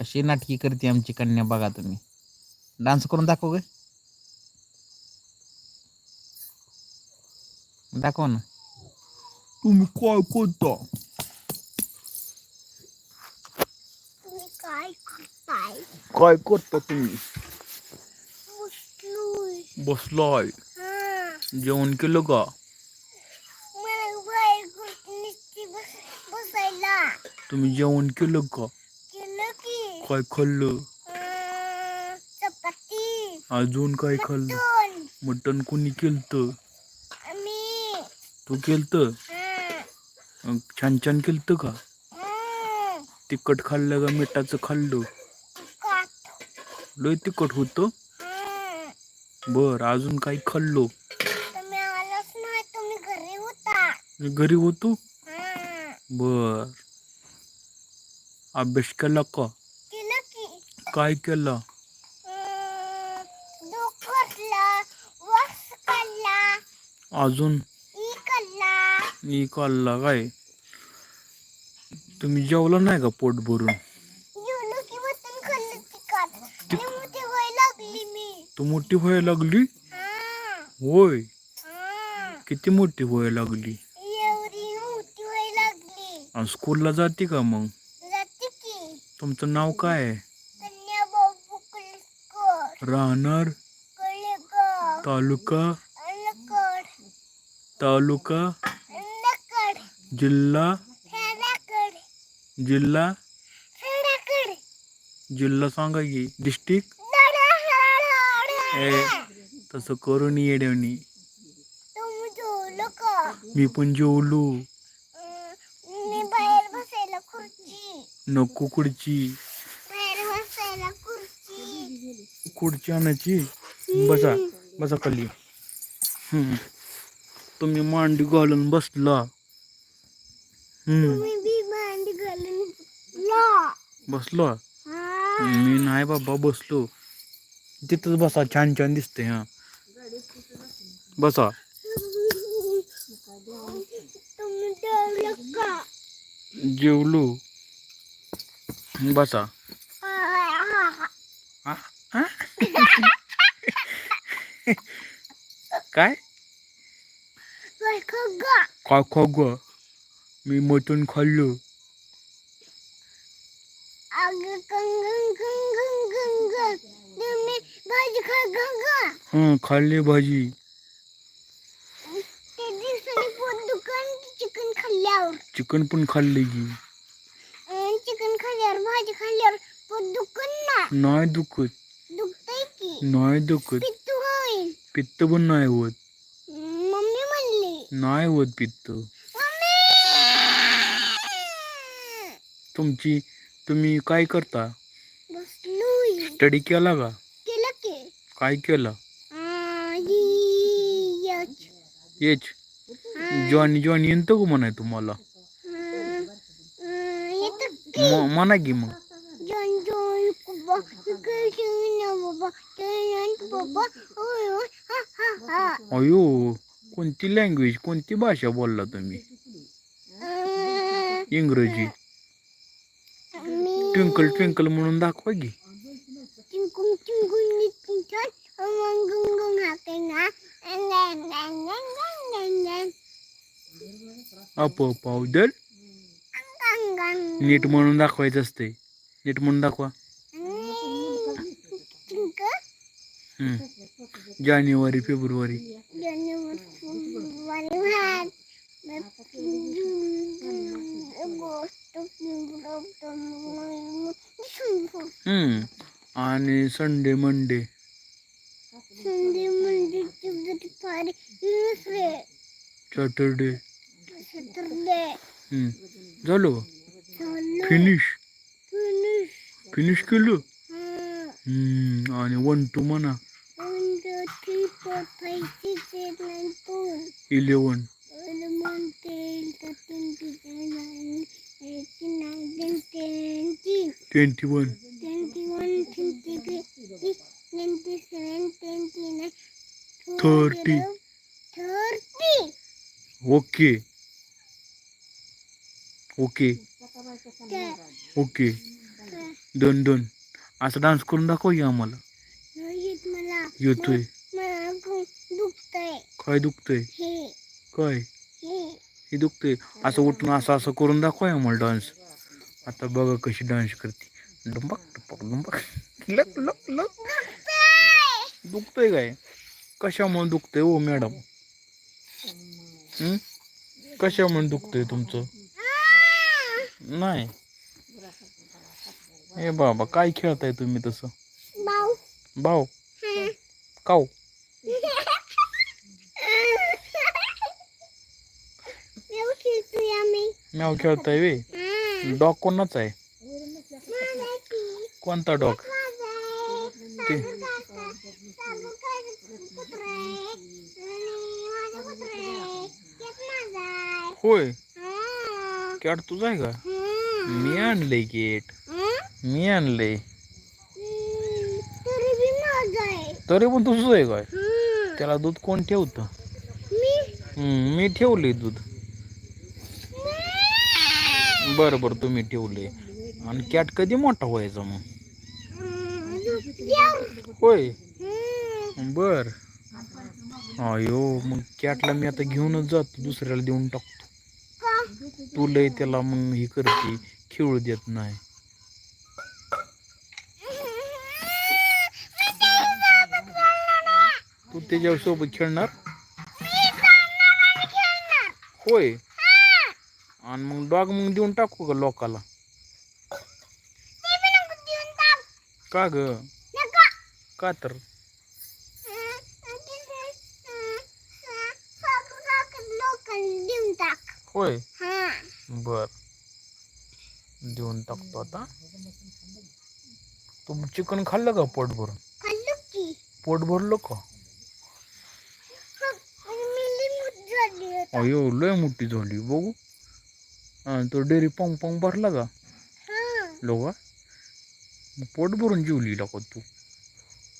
कशी नाटकी करते आमची कन्या बघा तुम्ही. डान्स करून दाखव ग. दाखव ना. तुम्ही काय करता? काय करता तुम्ही? बसलोय. जेवण केलं का? तुम्ही जेवण केलं की? काय खाल्लं? चपाती. अजून काय खाल्लं? मटण कोणी केलत? मी तू केलत? हं, छान छान केलत का? हं, तिखट खाल्लं का मिठाचं खाल्लं? काट लय तिखट होतं? हं. बर अजून काही खाल्लो? तुम्ही आलाच नाही तुम्ही घरी होता. मी घरी होतो? हं, बर. अभ्यास केलं की? काय केला? अजून? ई मी काढला काय? तुम्ही जेवला नाही का पोट भरून? तू मोठी व्हायला लागली होय. किती मोठी व्हायला लागली? एवढी मोठी व्हायला लागली. आणि स्कूलला जाते का मग? तुमचं नाव काय आहे? राहणार तालुका तालुका जिल्हा जिल्हा जिल्हा सांगा की डिस्ट्रिक्ट? तसं करून येड्यानी मी पण जेवलो. नको खुर्ची. खुर्ची आणायची बसा बसा खाली. हम्म. तुम्ही मांडी घालून बसला. हम्म. बसलो? मी नाही बाबा बसलो. तिथंच बसा छान छान दिसते हा. बसा. जेवलो. बसा. हा? काय? काय खगा. काय खा ग मी मटण खाल्लं. हं खाल्ली भाजी. चिकन खाल्ल्यावर. चिकन पण खाल्ले की. चिकन खाल्ल्यावर भाजी खाल्ल्यावर पोट दुखन ना. नाही दुखत. नाही दुखत. पित्तू होईल पित्त पण नाही होत. मम्मी म्हणली. नाही होत पित्त. तुमची तुम्ही काय करता? बसलोय. स्टडी केला का? केलं की. काय केलं? आ, यच. आ, जॉनी जॉनी येतं का म्हणाय तुम्हाला? आ, आ, येतं की. म- म्हणा की मग जॉन जॉन बाबा कृष्ण बाबा जयंत बाबा ओय ओय हा हा हा अयो कोणती लँग्वेज कोणती भाषा बोलला तुम्ही? इंग्रजी. ट्विंकल ट्विंकल म्हणून दाखवा की. अप पावडर नीट म्हणून दाखवायचं असते नीट म्हणून दाखवा चिंक हम्म. जानेवारी फेब्रुवारी. आणि Sunday Monday. Sunday Monday Saturday. Saturday. झालं फिनिश. फिनिश. फिनिश केलं. आणि वन टू म्हणा. Three four five six eight nine four eleven eleven ten thirteen fifteen nine eighteen nineteen twenty twenty one twenty one twenty two twenty seven twenty nine Thirty. thirty okay okay Thirty. Okay Thirty. दोन दोन असं dance करून दाखव की आम्हाला नाही येत मला येतोय मला खूप दुखतंय काय दुखतंय? हे. काय? हे. हे दुखतंय? असं उठून असं असं करून दाखव आम्हाला डान्स आता बघा कशी डान्स करते. डुंबक टुपक डुंबक. लक लक लक दुखतंय काय? कशामुळे दुखतंय ओ मॅडम हं? कशामुळे दुखतंय तुमचं! नाही. ए बाबा काय खेळताय तुम्ही तसं? भाऊ. भाऊ. हं. काऊ? म्याव खेळताय वे हं. डॉग कोणाचा आहे. कोणता डॉग. ते. होय. कॅट तुझा आहे का. मी आणलंय गेट? मी आणलंय. तरी पण तुझं आहे काय. त्याला दूध कोण ठेवतं मी ठेवलंय दूध बरं बरं तुम्ही ठेवले. आणि कॅट कधी मोठा व्हायचा मग? होय. बर. अयो मग कॅटला मी आता घेऊनच जातो दुसऱ्याला देऊन टाकतो. तू लय त्याला मग हे करते खेळू देत नाही. तू त्याच्यासोबत खेळणार? होय. आणि मग डॉग मग देऊन टाकू का लोकाला? का ग? का तर? होय? बर. देऊन टाकतो आता. तू चिकन खाल्लं का पोट भरून पोट भरलं का. अयो लय मोठी झाली. बघू. हा तो डेअरी पंग पंग भरला का? हा लोका पोट भरून जेवली का तू?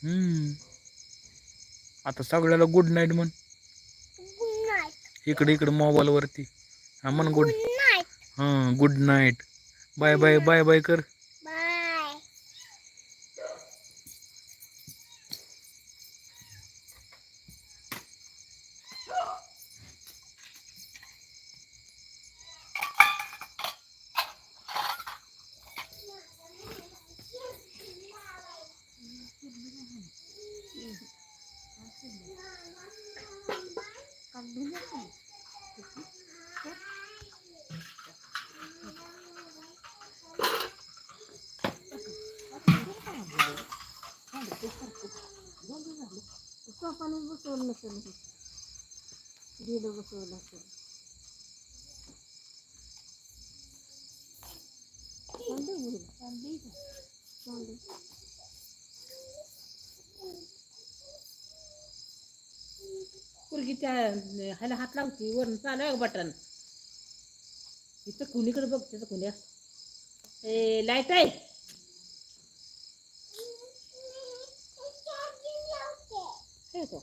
हम्म. आता सगळ्याला गुड नाईट म्हण. इकडे इकडे मोबाईल वरती. हा म्हण गुड गुड नाईट हा good night bye bye bye bye कर. Mustafa'nın bu sorunu sorun. Değil bu sorunu sorun. Sen de buyurun. Sen değil mi? Sen değil. Thank you. पोरगी त्या ह्याला हात लावती वरून चालू आहे बटन. इथं कुणीकडे बघते कुणी असं ए लाइट आहे? हे तो